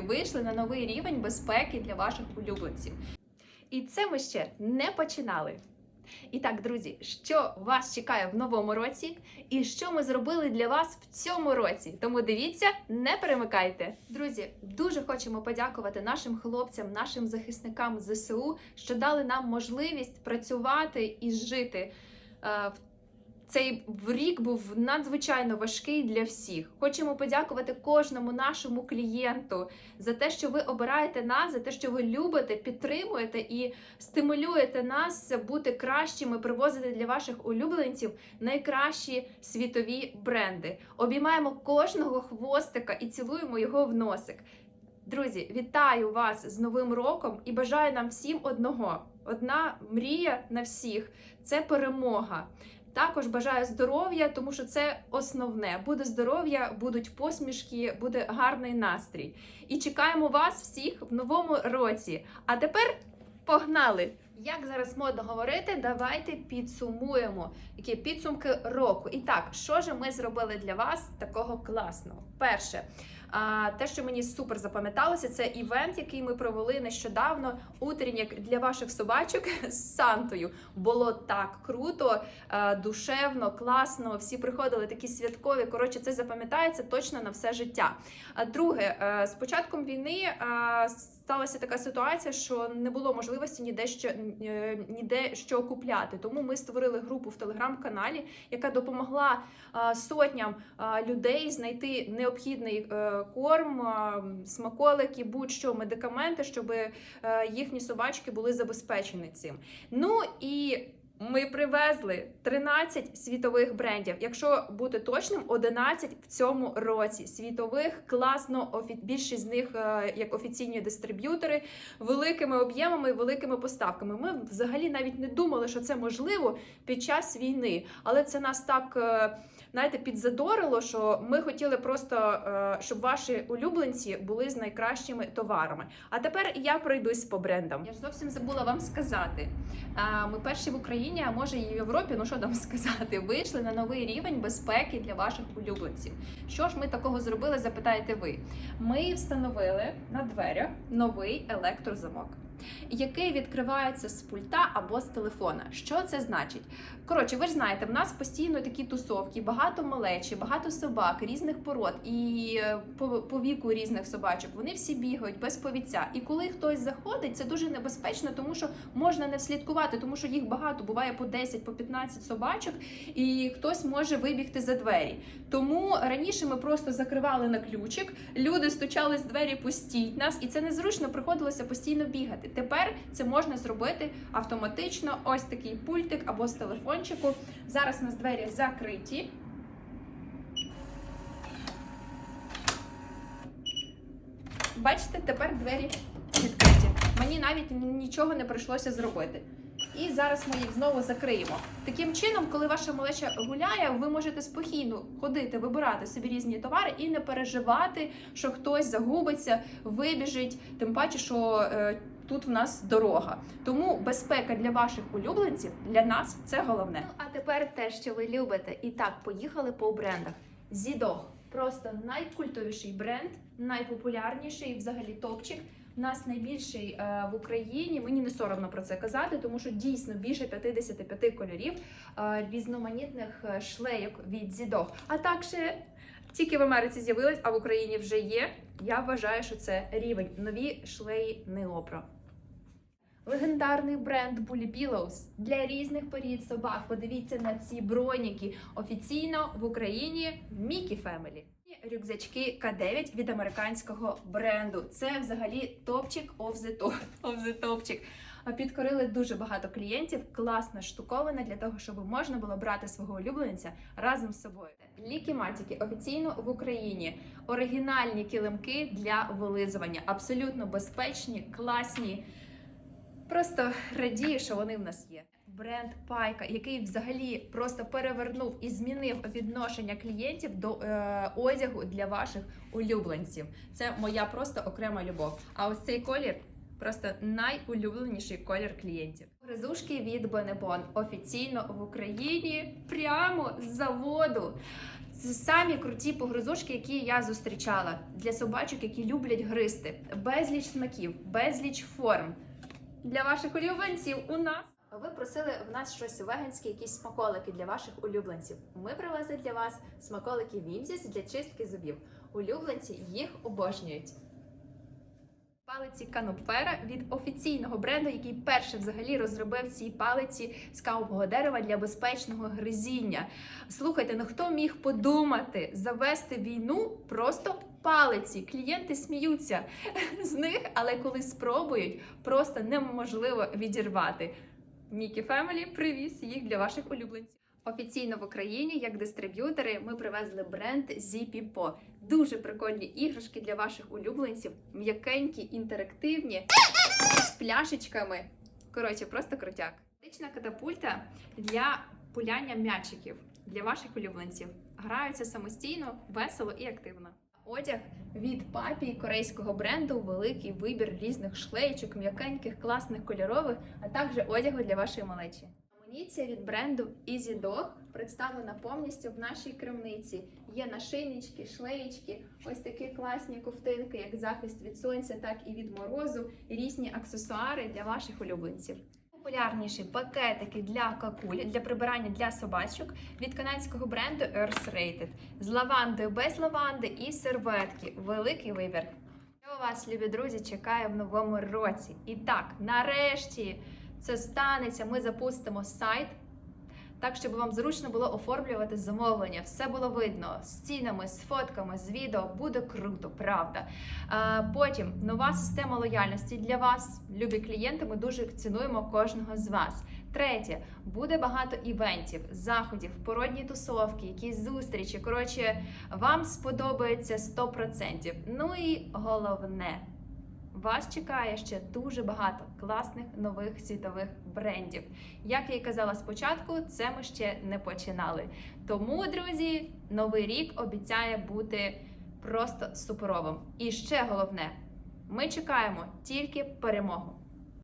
вийшли на новий рівень безпеки для ваших улюбленців. І це ми ще не починали. І так, друзі, що вас чекає в новому році, і що ми зробили для вас в цьому році? Тому дивіться, не перемикайте. Друзі, дуже хочемо подякувати нашим хлопцям, нашим захисникам ЗСУ, що дали нам можливість працювати і жити. Е, в цей рік був надзвичайно важкий для всіх. Хочемо подякувати кожному нашому клієнту за те, що ви обираєте нас, за те, що ви любите, підтримуєте і стимулюєте нас бути кращими, привозити для ваших улюбленців найкращі світові бренди. Обіймаємо кожного хвостика і цілуємо його в носик. Друзі, вітаю вас з Новим роком і бажаю нам всім одного. Одна мрія на всіх це перемога. Також бажаю здоров'я, тому що це основне. Буде здоров'я, будуть посмішки, буде гарний настрій. І чекаємо вас всіх в новому році. А тепер погнали! Як зараз модно говорити, давайте підсумуємо які підсумки року. І так, що ж ми зробили для вас такого класного? Перше, те, що мені супер запам'яталося, це івент, який ми провели нещодавно. Утреннік для ваших собачок з Сантою. Було так круто, е, душевно, класно. Всі приходили такі святкові. Коротше, це запам'ятається точно на все життя. А друге, е, з початком війни е, сталася така ситуація, що не було можливості ніде що ніде що купляти. Тому ми створили групу в телеграм-каналі, яка допомогла сотням людей знайти необхідний корм, смаколики, будь-що медикаменти, щоб е, їхні собачки були забезпечені цим. Ну і ми привезли 13 світових брендів. Якщо бути точним, 11 в цьому році. Світових класно, більшість з них е, як офіційні дистриб'ютори, великими об'ємами великими поставками. Ми взагалі навіть не думали, що це можливо під час війни, але це нас так. е, Знаєте, підзадорило, що ми хотіли просто, е, щоб ваші улюбленці були з найкращими товарами. А тепер я пройдусь по брендам. Я ж зовсім забула вам сказати. Ми перші в Україні, а може і в Європі, ну що там сказати, вийшли на новий рівень безпеки для ваших улюбленців. Що ж ми такого зробили? Запитаєте ви? Ми встановили на дверях новий електрозамок. Який відкривається з пульта або з телефона. Що це значить? Коротше, ви ж знаєте, в нас постійно такі тусовки, багато малечі, багато собак, різних пород і е, по, по віку різних собачок. Вони всі бігають без повіця. І коли хтось заходить, це дуже небезпечно, тому що можна не вслідкувати, тому що їх багато буває по 10, по 15 собачок, і хтось може вибігти за двері. Тому раніше ми просто закривали на ключик, люди стучали з двері, пустіть нас, і це незручно приходилося постійно бігати. Тепер це можна зробити автоматично. Ось такий пультик або з телефончику. Зараз у нас двері закриті. Бачите, тепер двері відкриті. Мені навіть нічого не прийшлося зробити. І зараз ми їх знову закриємо. Таким чином, коли ваша малеча гуляє, ви можете спокійно ходити, вибирати собі різні товари і не переживати, що хтось загубиться, вибіжить. Тим паче, що е, тут в нас дорога. Тому безпека для ваших улюбленців для нас це головне. Ну, а тепер те, що ви любите. І так, поїхали по брендах. Зідох просто найкультовіший бренд, найпопулярніший, взагалі топчик. У нас найбільший е, в Україні. Мені не соромно про це казати, тому що дійсно більше 55 кольорів е, різноманітних е, шлейок від Зідох. А також тільки в Америці з'явилась, а в Україні вже є. Я вважаю, що це рівень нові шлеї Неопро. Легендарний бренд Bully Pillows для різних порід собак. Подивіться на ці броніки офіційно в Україні Mickey Family. Рюкзачки К9 від американського бренду. Це взагалі топчик of top. Підкорили дуже багато клієнтів. Класна штуковина для того, щоб можна було брати свого улюбленця разом з собою. Ліки матіки офіційно в Україні. Оригінальні килимки для вилизування. Абсолютно безпечні, класні. Просто радію, що вони в нас є. Бренд Пайка, який взагалі просто перевернув і змінив відношення клієнтів до е, одягу для ваших улюбленців. Це моя просто окрема любов. А ось цей колір просто найулюбленіший колір клієнтів. Гризушки від Бонебон офіційно в Україні прямо з заводу. Це самі круті погризушки, які я зустрічала для собачок, які люблять гризти. Безліч смаків, безліч форм. Для ваших улюбленців у нас. Ви просили в нас щось веганське, якісь смаколики для ваших улюбленців. Ми привезли для вас смаколики Вімзіс для чистки зубів. Улюбленці їх обожнюють. Палиці Канопфера від офіційного бренду, який перше взагалі розробив ці палиці з кавового дерева для безпечного гризіння. Слухайте, ну хто міг подумати завести війну просто палиці? Клієнти сміються з них, але коли спробують, просто неможливо відірвати. Мікі Фемелі привіз їх для ваших улюбленців. Офіційно в Україні, як дистриб'ютори, ми привезли бренд Po. Дуже прикольні іграшки для ваших улюбленців, м'якенькі, інтерактивні, з пляшечками. Коротше, просто крутяк. Тактична катапульта для пуляння м'ячиків для ваших улюбленців. Граються самостійно, весело і активно. Одяг від папі корейського бренду, великий вибір різних шлеєчок, м'якеньких, класних кольорових, а також одягу для вашої малечі. Амуніція від бренду Easy Dog представлена повністю в нашій крамниці. Є нашийнички, шлеєчки, ось такі класні ковтинки, як захист від сонця, так і від морозу, різні аксесуари для ваших улюбленців. Популярніші пакетики для какуль для прибирання для собачок від канадського бренду Earth Rated з лавандою без лаванди і серветки. Великий вибір. Я вас, любі друзі, чекає в новому році. І так, нарешті це станеться. Ми запустимо сайт. Так, щоб вам зручно було оформлювати замовлення, все було видно з цінами, з фотками, з відео. Буде круто, правда. Потім нова система лояльності для вас, любі клієнти. Ми дуже цінуємо кожного з вас. Третє, буде багато івентів, заходів, породні тусовки, якісь зустрічі. Коротше, вам сподобається 100%. Ну і головне. Вас чекає ще дуже багато класних нових світових брендів. Як я і казала спочатку, це ми ще не починали. Тому, друзі, новий рік обіцяє бути просто суперовим. І ще головне, ми чекаємо тільки перемогу.